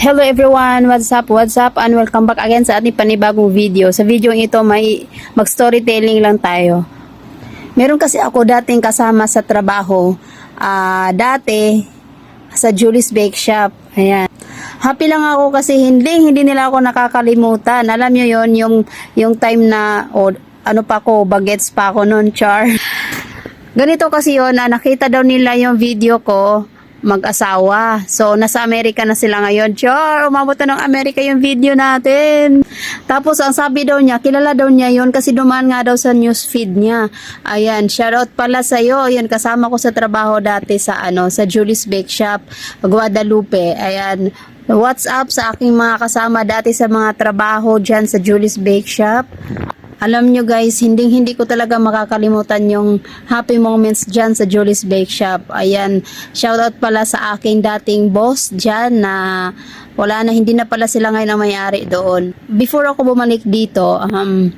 Hello everyone, what's up, what's up, and welcome back again sa ating panibagong video. Sa video ito, may mag-storytelling lang tayo. Meron kasi ako dating kasama sa trabaho, ah dati, sa Julie's Bake Shop. Ayan. Happy lang ako kasi hindi, hindi nila ako nakakalimutan. Alam nyo yon yung, yung time na, o ano pa ako, bagets pa ako noon, char. Ganito kasi yun, na nakita daw nila yung video ko, mag-asawa. So, nasa Amerika na sila ngayon. Char, umabot na ng Amerika yung video natin. Tapos, ang sabi daw niya, kilala daw niya yun kasi dumaan nga daw sa news feed niya. Ayan, shoutout pala sa'yo. Ayan, kasama ko sa trabaho dati sa, ano, sa Julie's Bake Shop, Guadalupe. Ayan, what's up sa aking mga kasama dati sa mga trabaho dyan sa Julie's Bake Shop. Alam nyo guys, hindi hindi ko talaga makakalimutan yung happy moments dyan sa Julie's Bake Shop. Ayan, shoutout pala sa aking dating boss dyan na wala na, hindi na pala sila ngayon ang may-ari doon. Before ako bumalik dito, um,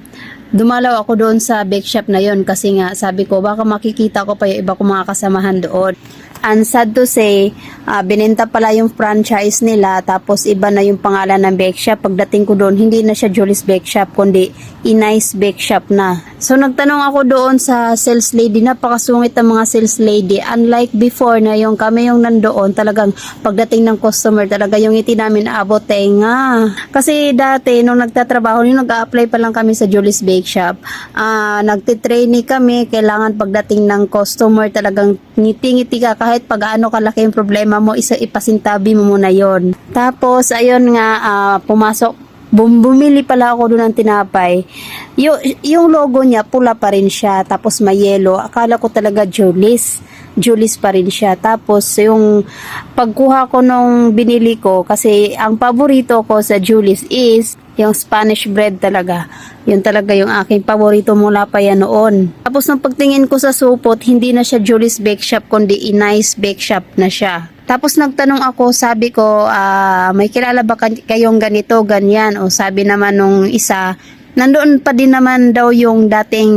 dumalaw ako doon sa bake shop na yon kasi nga sabi ko baka makikita ko pa yung iba kong mga kasamahan doon. And sad to say, ah, binenta pala yung franchise nila tapos iba na yung pangalan ng bake shop. Pagdating ko doon, hindi na siya Julie's Bake Shop kundi Inay's Bake Shop na. So nagtanong ako doon sa sales lady, napakasungit ang mga sales lady. Unlike before na yung kami yung nandoon, talagang pagdating ng customer, talaga yung ngiti namin abot tenga. Kasi dati, nung nagtatrabaho, yung nag-a-apply pa lang kami sa Julie's Bake Shop, ah nagtitrainee kami, kailangan pagdating ng customer, talagang ngiti-ngiti ka kahit pag ano kalaki yung problema mo, isa ipasintabi mo muna yon. Tapos, ayun nga, ah, pumasok Bum bumili pala ako doon ng tinapay. Yung, yung logo niya, pula pa rin siya. Tapos may yellow. Akala ko talaga Julie's. Julie's pa rin siya. Tapos yung pagkuha ko nung binili ko, kasi ang paborito ko sa Julie's is yung Spanish bread talaga. Yun talaga yung aking paborito mula pa yan noon. Tapos nung pagtingin ko sa supot, hindi na siya Julie's Bake Shop, kundi Inay's Bake Shop na siya. Tapos nagtanong ako, sabi ko, ah, may kilala ba kay- kayong ganito, ganyan? O sabi naman nung isa, nandoon pa din naman daw yung dating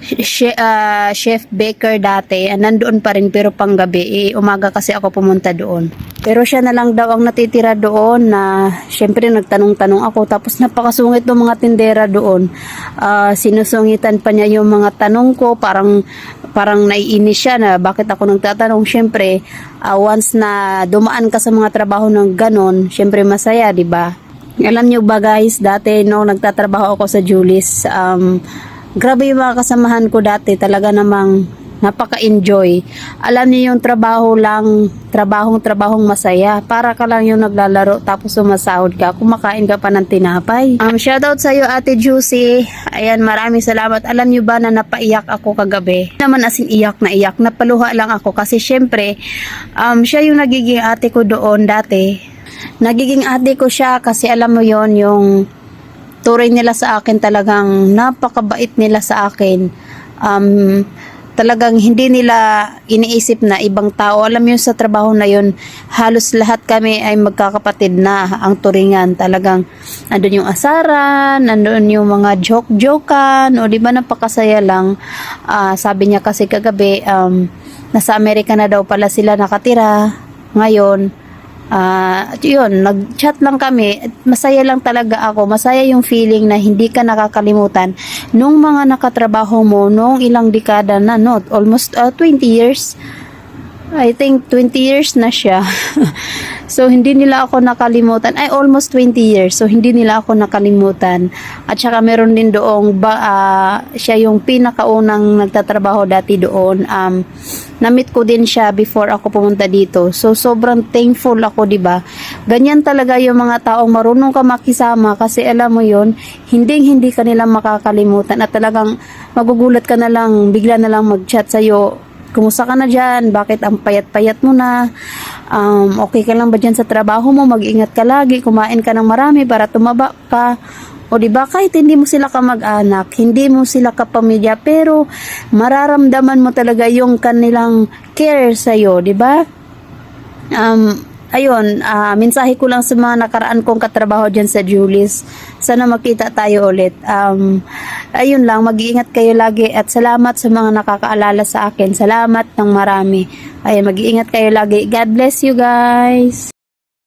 she- ah, chef baker dati. Nandoon pa rin pero panggabi. Eh, umaga kasi ako pumunta doon. Pero siya na lang daw ang natitira doon na syempre nagtanong-tanong ako. Tapos napakasungit ng mga tindera doon. Ah, sinusungitan pa niya yung mga tanong ko. Parang parang naiinis siya na bakit ako nagtatanong. Syempre, ah, once na dumaan ka sa mga trabaho ng ganon, syempre masaya, di ba? Alam nyo ba guys, dati no nagtatrabaho ako sa Julis, um, grabe yung mga kasamahan ko dati, talaga namang napaka-enjoy. Alam niyo yung trabaho lang, trabahong trabahong masaya. Para ka lang yung naglalaro tapos sumasahod ka, kumakain ka pa ng tinapay. Um, shoutout sa iyo Ate Juicy. Ayan, maraming salamat. Alam niyo ba na napaiyak ako kagabi? Naman asin iyak na iyak, napaluha lang ako kasi syempre, um, siya yung nagiging ate ko doon dati. Nagiging ate ko siya kasi alam mo yon yung turing nila sa akin talagang napakabait nila sa akin. Um, talagang hindi nila iniisip na ibang tao. Alam yun sa trabaho na yun, halos lahat kami ay magkakapatid na ang turingan. Talagang andun yung asaran, andun yung mga joke-jokan, o di ba napakasaya lang. Ah, sabi niya kasi kagabi, um, nasa Amerika na daw pala sila nakatira. Ngayon, Ah, at yun, nag-chat lang kami. At Masaya lang talaga ako. Masaya yung feeling na hindi ka nakakalimutan nung mga nakatrabaho mo nung ilang dekada na, no? Almost ah, 20 years. I think 20 years na siya. so, hindi nila ako nakalimutan. Ay, almost 20 years. So, hindi nila ako nakalimutan. At saka meron din doong, ba, ah, siya yung pinakaunang nagtatrabaho dati doon. Um, na-meet ko din siya before ako pumunta dito. So, sobrang thankful ako, di ba? Ganyan talaga yung mga taong marunong ka makisama kasi alam mo yon hindi hindi ka nila makakalimutan at talagang magugulat ka na lang, bigla na lang mag-chat sa'yo Kumusta ka na dyan? Bakit ang payat-payat mo na? Um, okay ka lang ba dyan sa trabaho mo? Mag-ingat ka lagi. Kumain ka ng marami para tumaba ka. O di ba kahit hindi mo sila kamag-anak, hindi mo sila kapamilya, pero mararamdaman mo talaga yung kanilang care sa iyo, di ba? Um, ayun, ah, mensahe ko lang sa mga nakaraan kong katrabaho dyan sa Julius. Sana makita tayo ulit. Um, ayun lang, mag-iingat kayo lagi at salamat sa mga nakakaalala sa akin. Salamat ng marami. Ayun, mag-iingat kayo lagi. God bless you guys.